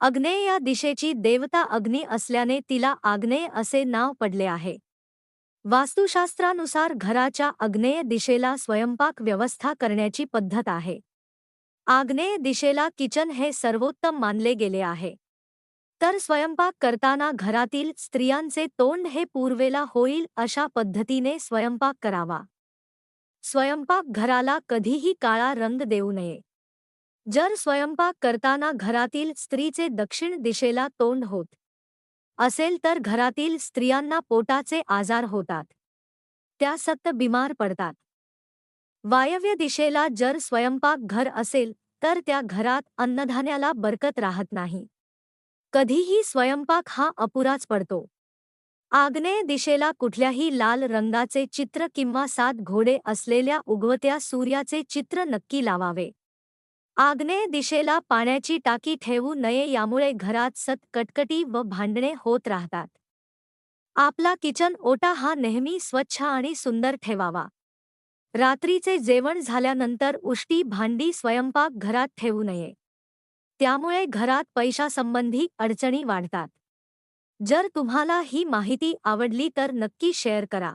अग्नेय या दिशेची देवता अग्नी असल्याने तिला आग्नेय असे नाव पडले आहे. वास्तुशास्त्रानुसार घराच्या अग्नेय दिशेला स्वयंपाक व्यवस्था करण्याची पद्धत आहे. आग्नेय दिशेला किचन हे सर्वोत्तम मानले गेले आहे. तर स्वयंपाक करताना घरातील स्त्रियांचे तोंड हे पूर्वेला होईल अशा पद्धतीने स्वयंपाक करावा. स्वयंपाक घराला कधीही काळा रंग देऊ नये. जर स्वयंपाक करताना घरातील स्त्रीचे दक्षिण दिशेला तोंड होत असेल तर घरातील स्त्रियांना पोटाचे आजार होतात. त्या सक्त बिमार पडतात. वायव्य दिशेला जर स्वयंपाक घर असेल तर त्या घरात अन्नधान्याला बरकत राहत नाही. कधीही स्वयंपाक हा अपुराच पडतो. आग्नेय दिशेला कुठल्याही लाल रंगाचे चित्र किंवा सात घोडे असलेल्या उगवत्या सूर्याचे चित्र नक्की लावावे. आग्नेय दिशेला पाण्याची टाकी ठेवू नये यामुळे घरात सत कटकटी व भांडणे होत राहतात. आपला किचन ओटा हा नेहमी स्वच्छ आणि सुंदर ठेवावा. रात्रीचे जेवण झाल्यानंतर उष्टी भांडी स्वयंपाक घरात ठेवू नये. त्यामुळे घरात पैशासंबंधी अडचणी वाढतात. जर तुम्हाला ही माहिती आवडली तर नक्की शेअर करा.